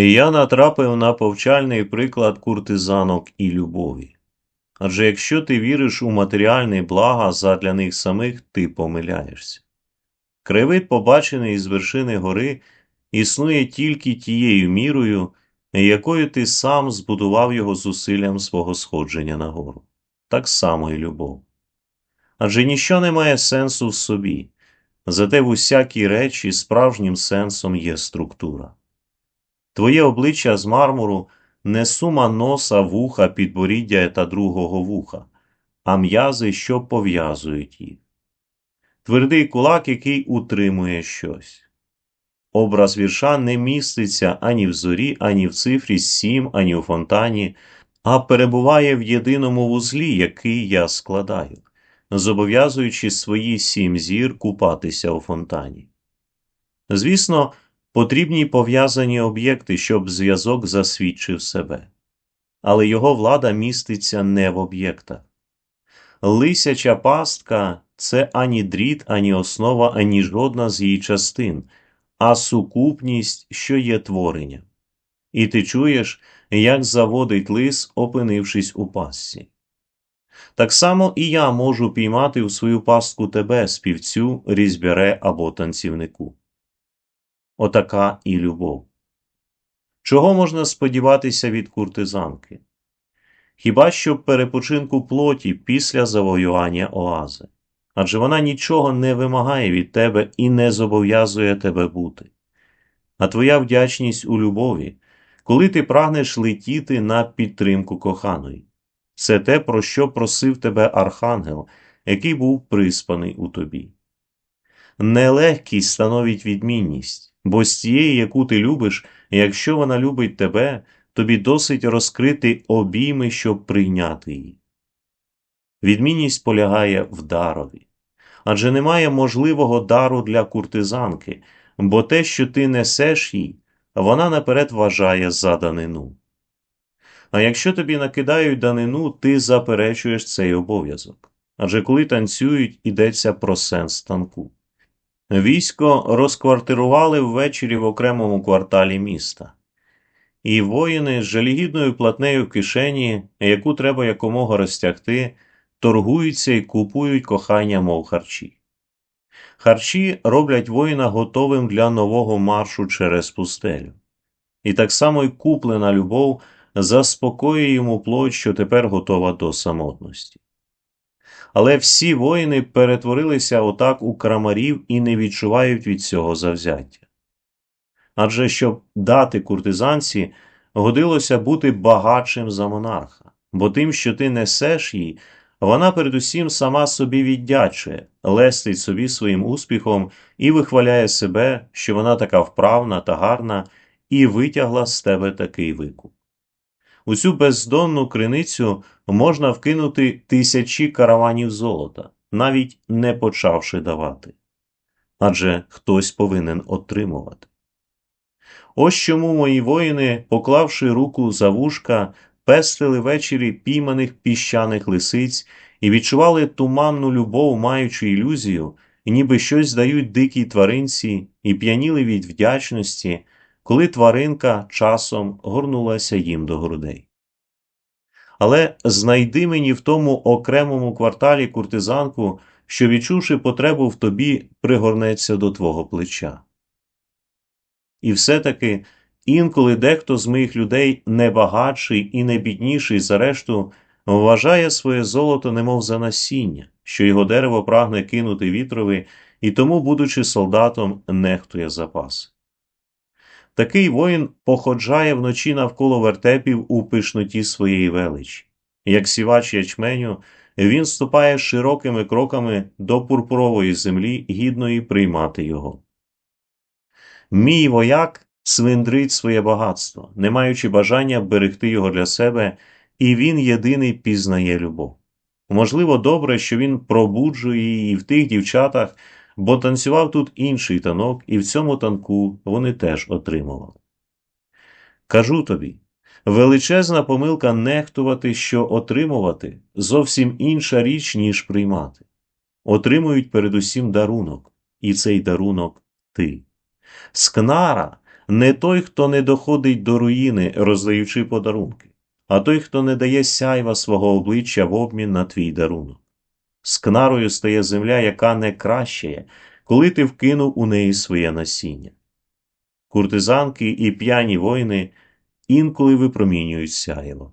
Я натрапив на повчальний приклад куртизанок і любові. Адже якщо ти віриш у матеріальні блага задля них самих, ти помиляєшся. Кривид, побачений з вершини гори, існує тільки тією мірою, якою ти сам збудував його зусиллям свого сходження на гору. Так само і любов. Адже ніщо не має сенсу в собі, зате в усякій речі справжнім сенсом є структура. Твоє обличчя з мармуру не сума носа, вуха, підборіддя та другого вуха, а м'язи, що пов'язують їх. Твердий кулак, який утримує щось. Образ вірша не міститься ані в зорі, ані в цифрі сім, ані у фонтані, а перебуває в єдиному вузлі, який я складаю, зобов'язуючи свої сім зір купатися у фонтані. Звісно, потрібні пов'язані об'єкти, щоб зв'язок засвідчив себе, але його влада міститься не в об'єктах. Лисяча пастка це ані дріт, ані основа, ані жодна з її частин, а сукупність, що є творення. І ти чуєш, як заводить лис, опинившись у пастці. Так само і я можу піймати в свою пастку тебе, співцю, різьбяре або танцівнику. Отака і любов. Чого можна сподіватися від куртизанки? Хіба що перепочинку плоті після завоювання оази, адже вона нічого не вимагає від тебе і не зобов'язує тебе бути. А твоя вдячність у любові, коли ти прагнеш летіти на підтримку коханої, це те, про що просив тебе архангел, який був приспаний у тобі. Нелегкість становить відмінність, бо з тієї, яку ти любиш, якщо вона любить тебе, тобі досить розкрити обійми, щоб прийняти її. Відмінність полягає в дарові, адже немає можливого дару для куртизанки, бо те, що ти несеш їй, вона наперед вважає за данину. А якщо тобі накидають данину, ти заперечуєш цей обов'язок. Адже коли танцюють, йдеться про сенс танку. Військо розквартирували ввечері в окремому кварталі міста, і воїни з жалігідною платнею в кишені, яку треба якомога розтягти, торгуються і купують кохання, мов харчі. Харчі роблять воїна готовим для нового маршу через пустелю. І так само й куплена любов заспокоює йому плоть, що тепер готова до самотності. Але всі воїни перетворилися отак у крамарів і не відчувають від цього завзяття. Адже щоб дати куртизанці, годилося бути багатшим за монарха, бо тим, що ти несеш їй, вона передусім сама собі віддячує, лестить собі своїм успіхом і вихваляє себе, що вона така вправна та гарна, і витягла з тебе такий викуп. У цю бездонну криницю можна вкинути тисячі караванів золота, навіть не почавши давати. Адже хтось повинен отримувати. Ось чому мої воїни, поклавши руку за вушка, пестили ввечері пійманих піщаних лисиць і відчували туманну любов, маючи ілюзію, ніби щось дають дикій тваринці, і п'яніли від вдячності, коли тваринка часом горнулася їм до грудей. Але знайди мені в тому окремому кварталі куртизанку, що, відчувши потребу в тобі, пригорнеться до твого плеча. І все-таки інколи дехто з моїх людей небагатший і не бідніший за решту вважає своє золото немов за насіння, що його дерево прагне кинути вітрові і тому, будучи солдатом, нехтує запас. Такий воїн походжає вночі навколо вертепів у пишноті своєї величі. Як сівач ячменю, він ступає широкими кроками до пурпурової землі, гідної приймати його. Мій вояк свиндрить своє багатство, не маючи бажання берегти його для себе, і він єдиний пізнає любов. Можливо, добре, що він пробуджує її в тих дівчатах, бо танцював тут інший танок, і в цьому танку вони теж отримували. Кажу тобі величезна помилка нехтувати, що отримувати зовсім інша річ, ніж приймати. Отримують передусім дарунок, і цей дарунок ти. Скнара не той, хто не доходить до руїни, роздаючи подарунки, а той, хто не дає сяйва свого обличчя в обмін на твій дарунок. Скнарою стає земля, яка не кращає, коли ти вкинув у неї своє насіння. Куртизанки і п'яні воїни інколи випромінюють сяйло.